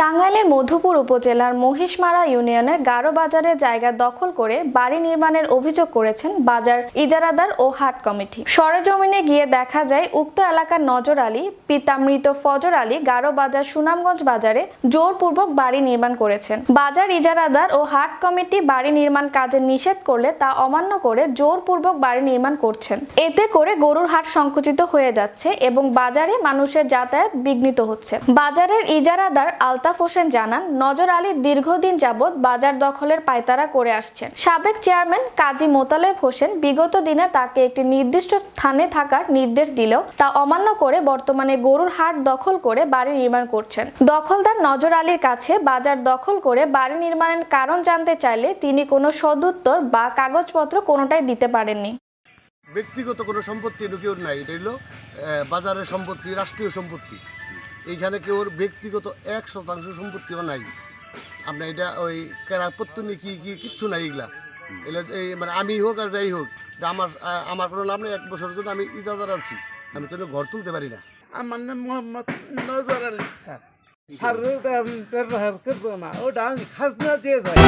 টাঙ্গাইলের মধুপুর উপজেলার মহিষমারা ইউনিয়নের গারো বাজারে জায়গা দখল করে বাড়ি নির্মাণের অভিযোগ করেছেন বাজার ইজারাদার ও হাট কমিটি। সরেজমিনে গিয়ে দেখা যায়, উক্ত এলাকার নজর আলী পিতা মৃত ফজর আলী গারো বাজার সুনামগঞ্জ বাজারে জোরপূর্বক বাড়ি নির্মাণ করেছেন। বাজার ইজারাদার ও হাট কমিটি বাড়ি নির্মাণ কাজে নিষেধ করলে তা অমান্য করে জোরপূর্বক বাড়ি নির্মাণ করছেন। এতে করে গরুর হাট সংকুচিত হয়ে যাচ্ছে এবং বাজারে মানুষের যাতায়াত বিঘ্নিত হচ্ছে। বাজারের ইজারাদার আলতাফ হোসেন জানান, নজর আলী দীর্ঘদিন যাবৎ বাজার দখলের পায়তারা করে আসছেন। সাবেক চেয়ারম্যান কাজী মোতালেব হোসেন বিগত দিনে তাকে একটি নির্দিষ্ট স্থানে থাকার নির্দেশ দিলেও তা অমান্য করে বর্তমানে গরুর হাট দখল করে বাড়ি নির্মাণ করছেন। দখলদার নজর আলীর কাছে বাজার দখল করে বাড়ি নির্মাণের কারণ জানতে চাইলে তিনি কোনো সদুত্তর বা কাগজপত্র কোনোটাই দিতে পারেননি। ব্যক্তিগত কোনো সম্পত্তি কেউ নাই, এটা হলো বাজারের সম্পত্তি, রাষ্ট্রীয় সম্পত্তি। এইখানে কেউ ব্যক্তিগত এক শতাংশ সম্পত্তিও নাই? আপনার এটা ওই কেরাপত্য নিয়ে কি কিচ্ছু নাই এগুলা। এই মানে আমি হোক আর যাই হোক আমার আমার কোনো নাম নেই, এক বছরের জন্য আমি ইজাদার আছি। আমি তো ঘর তুলতে পারি না। আমার নাম মোহাম্মদ নজর আলী স্যার। আমি ব্যবহার করব না, ওটা আমি খাজনা দিয়ে যাই।